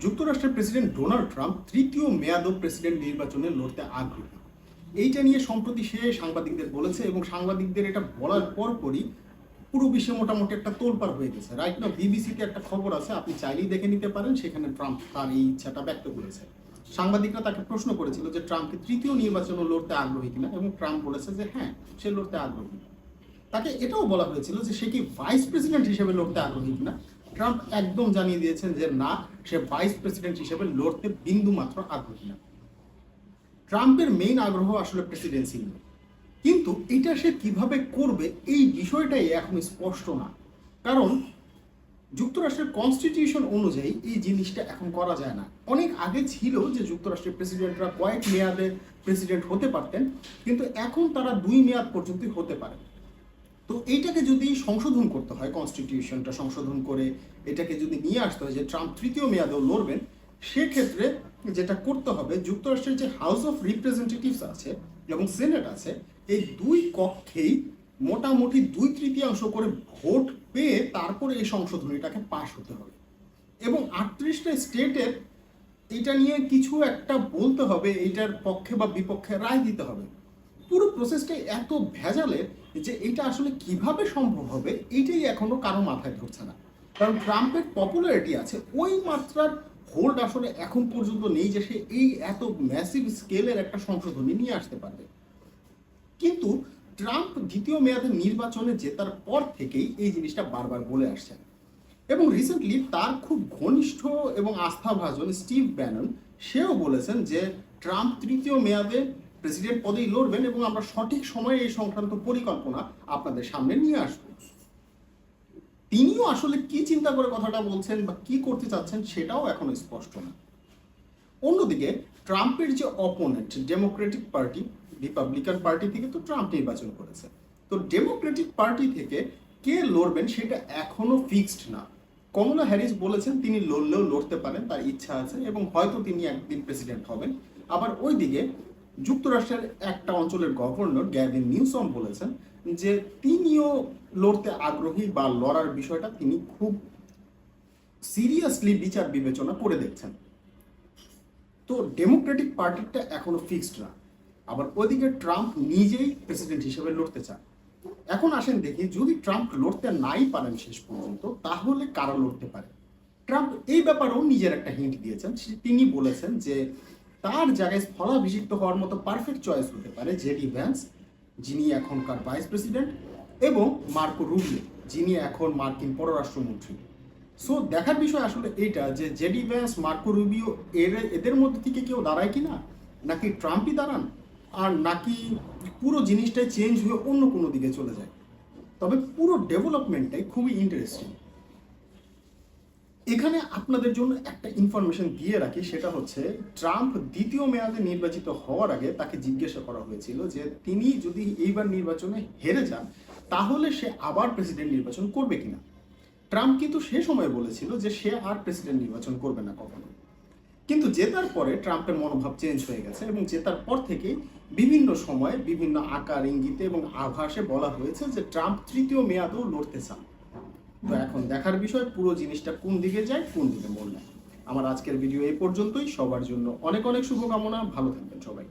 যুক্তরাষ্ট্রের president Donald Trump তৃতীয় মেয়াদও president নির্বাচনে লড়তে আগ্রহী। এইটা নিয়ে সম্প্রতি সে সাংবাদিকদের বলেছে এবং সাংবাদিকদের এটা বলার পরপরই পুরো বিশ্বে মোটামুটি একটা তোলপাড় হয়ে গেছে। রাইট না বিবিসিতে একটা খবর আছে, আপনি চাইলেই দেখে নিতে পারেন, সেখানে ট্রাম্প তার এই ইচ্ছাটা ব্যক্ত করেছে। সাংবাদিকরা তাকে প্রশ্ন করেছিল যে ট্রাম্পকে তৃতীয় নির্বাচনে লড়তে আগ্রহী কিনা? এবং ট্রাম্প বলেছে যে হ্যাঁ সে লড়তে আগ্রহী। তাকে এটাও বলা হয়েছিল যে সে কি ভাইস প্রেসিডেন্ট হিসেবে লড়তে আগ্রহী কিনা? ট্রাম্প একদম জানিয়ে দিয়েছেন যে না, সে ভাইস প্রেসিডেন্ট হিসেবে লড়তে বিন্দু মাত্র আগ্রহী না। ট্রাম্পের মেইন আগ্রহ আসলে প্রেসিডেন্সি নিয়ে। কিন্তু এটা সে কীভাবে করবে এই বিষয়টাই এখন স্পষ্ট না। কারণ যুক্তরাষ্ট্রের কনস্টিটিউশন অনুযায়ী এই জিনিসটা এখন করা যায় না। অনেক আগে ছিল যে যুক্তরাষ্ট্রের প্রেসিডেন্টরা কয়েক মেয়াদে প্রেসিডেন্ট হতে পারতেন, কিন্তু এখন তারা দুই মেয়াদ পর্যন্তই হতে পারে। তো এইটাকে যদি সংশোধন করতে হয় কনস্টিটিউশনটা সংশোধন করে এটাকে যদি নিয়ে আসতে হয়, যে ট্রাম্প তৃতীয় মেয়াদেও লড়বেন, সেক্ষেত্রে যেটা করতে হবে, যুক্তরাষ্ট্রের যে হাউস অফ রিপ্রেজেন্টেটিভস আছে এবং সেনেট আছে, এই দুই কক্ষেই মোটামুটি দুই তৃতীয়াংশ করে ভোট পেয়ে তারপরে এই সংশোধনীটাকে পাশ হতে হবে। এবং আটত্রিশটা স্টেটের এটা নিয়ে কিছু একটা বলতে হবে, এইটার পক্ষে বা বিপক্ষে রায় দিতে হবে। পুরো প্রসেসটা এত ভেজালের যে এটা আসলে কীভাবে সম্ভব হবে, এইটাই এখনও কারও মাথায় ধরছে না। কারণ ট্রাম্পের পপুলারিটি আছে, ওই মাত্রার হোল্ড আসলে এখন পর্যন্ত নেই যে সে এই এত ম্যাসিভ স্কেলের একটা সংশোধনী নিয়ে আসতে পারবে। কিন্তু ট্রাম্প দ্বিতীয় মেয়াদে নির্বাচনে জেতার পর থেকেই এই জিনিসটা বারবার বলে আসছেন। এবং রিসেন্টলি তার খুব ঘনিষ্ঠ এবং আস্থাভাজন স্টিভ ব্যানন, সেও বলেছেন যে ট্রাম্প তৃতীয় মেয়াদে প্রেসিডেন্ট পদেই লড়বেন এবং আমরা সঠিক সময়ে এই সংক্রান্ত পরিকল্পনা আপনাদের সামনে নিয়ে আসব। তিনিও আসলে কি চিন্তা করে কথাটা বলছেন বা কি করতে চাচ্ছেন সেটাও এখনও স্পষ্ট না। অন্যদিকে ট্রাম্পের যে opponent Democratic Party Republican Party থেকে তো ট্রাম্প নির্বাচন করেছে। তো ডেমোক্রেটিক পার্টি থেকে কে লড়বেন সেটা এখনও ফিক্সড না। কমলা হ্যারিস বলেছেন তিনি লড়লেও লড়তে পারেন, তার ইচ্ছা আছে এবং হয়তো তিনি একদিন প্রেসিডেন্ট হবেন। আবার ওইদিকে যুক্তরাষ্ট্রের একটা অঞ্চলের গভর্নর গ্যাভিন নিউসম বলেছেন যে তিনিও লড়তে আগ্রহী বা লড়ার বিষয়টা তিনি খুব সিরিয়াসলি বিচার বিবেচনা করে দেখছেন। তো ডেমোক্রেটিক পার্টিটা এখনও ফিক্সড না। আবার ওদিকে ট্রাম্প নিজেই প্রেসিডেন্ট হিসেবে লড়তে চান। এখন আসেন দেখি, যদি ট্রাম্প লড়তে নাই পারেন শেষ পর্যন্ত, তাহলে কারা লড়তে পারে? ট্রাম্প এই ব্যাপারেও নিজের একটা হিন্ট দিয়েছেন। তিনি বলেছেন যে তার জায়গায় স্থলাভিষিক্ত হওয়ার মতো পারফেক্ট চয়েস হতে পারে জেডি ভ্যান্স, যিনি এখনকার ভাইস প্রেসিডেন্ট এবং মার্কো রুবিও, যিনি এখন মার্কিন পররাষ্ট্রমন্ত্রী। সো দেখার বিষয় আসলে এইটা যে জেডি ভ্যান্স, মার্কো রুবিও, এর, এদের মধ্যে থেকে কেউ দাঁড়ায় কি না নাকি ট্রাম্পই দাঁড়ান? আর নাকি পুরো জিনিসটাই চেঞ্জ হয়ে অন্য কোনো দিকে চলে যায়? তবে পুরো ডেভেলপমেন্টটাই খুবই ইন্টারেস্টিং এখানে আপনাদের জন্য একটা ইনফরমেশন দিয়ে রাখি, সেটা হচ্ছে ট্রাম্প দ্বিতীয় মেয়াদে নির্বাচিত হওয়ার আগে তাকে জিজ্ঞাসা করা হয়েছিল যে তিনি যদি এইবার নির্বাচনে হেরে যান, তাহলে সে আবার প্রেসিডেন্ট নির্বাচন করবে কিনা? ট্রাম্প কিন্তু সে সময় বলেছিল যে সে আর প্রেসিডেন্ট নির্বাচন করবে না কখনো। কিন্তু জেতার পরে ট্রাম্পের মনোভাব চেঞ্জ হয়ে গেছে এবং জেতার পর থেকে বিভিন্ন সময়ে বিভিন্ন আকার ইঙ্গিতে এবং আভাসে বলা হয়েছে যে ট্রাম্প তৃতীয় মেয়াদেও লড়তে চান। তো এখন দেখার বিষয়, পুরো জিনিসটা কোন দিকে যায়, কোন দিকে মোড় নেয়। আমার আজকের ভিডিও এই পর্যন্তই। সবার জন্য অনেক অনেক শুভকামনা। ভালো থাকবেন সবাই।